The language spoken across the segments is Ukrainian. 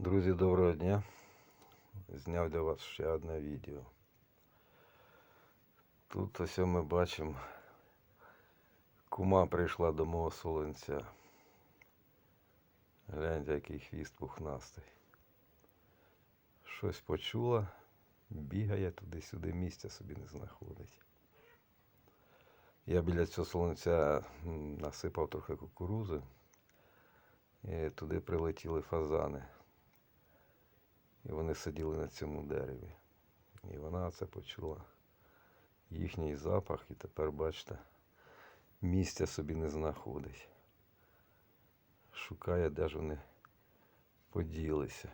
Друзі, доброго дня. Зняв для вас ще одне відео. Тут ось ми бачимо, кума прийшла до мого солонця. Гляньте, який хвіст пухнастий. Щось почула, бігає туди-сюди, місця собі не знаходить. Я біля цього солонця насипав трохи кукурузи. І туди прилетіли фазани. І вони сиділи на цьому дереві. І вона це почула. Їхній запах, і тепер, бачите, місця собі не знаходить. Шукає, де ж вони поділися.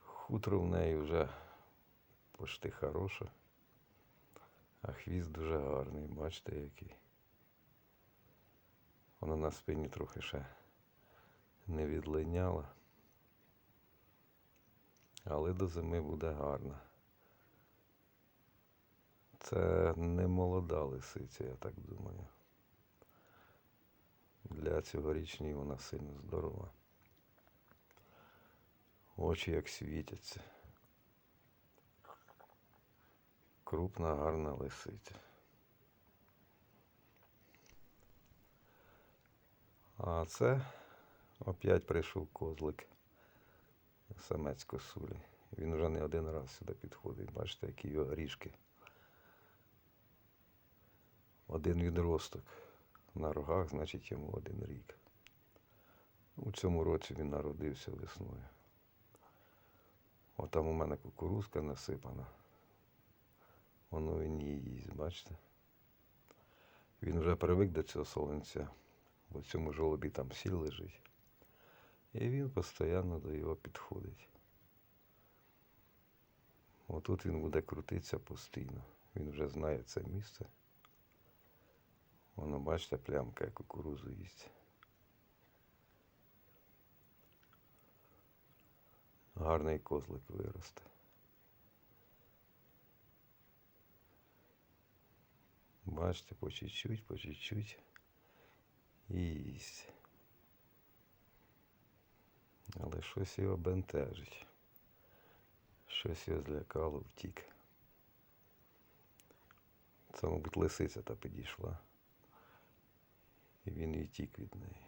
Хутро в неї вже почти хороше, а хвіст дуже гарний, бачите який. Вона на спині трохи ще не відлиняла. Але до зими буде гарна. Це не молода лисиця, я так думаю. Для цьогорічній вона сильно здорова. Очі як світяться. Крупна, гарна лисиця. А це опять прийшов козлик самець косулі. Він вже не один раз сюди підходить. Бачите, які його ріжки. Один відросток на рогах, значить йому один рік. У цьому році він народився весною. Отам у мене кукурузка насипана. Воно він її їсть, бачите? Він вже привик до цього солонця. В цьому жолобі там сіль лежить. І він постійно до його підходить. Отут він буде крутитися постійно. Він вже знає це місце. Воно, бачите, плямка, як кукурузу їсть. Гарний козлик виросте. Бачите, по чуть-чуть, по чуть-чуть їсть. Але щось його бентежить. Щось його злякало, втік. Це, мабуть, лисиця та підійшла. І він і втік від неї.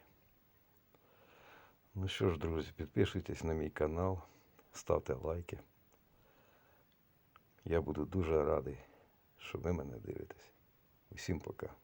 Ну що ж, друзі, підписуйтесь на мій канал, ставте лайки. Я буду дуже радий, що ви мене дивитесь. Усім пока.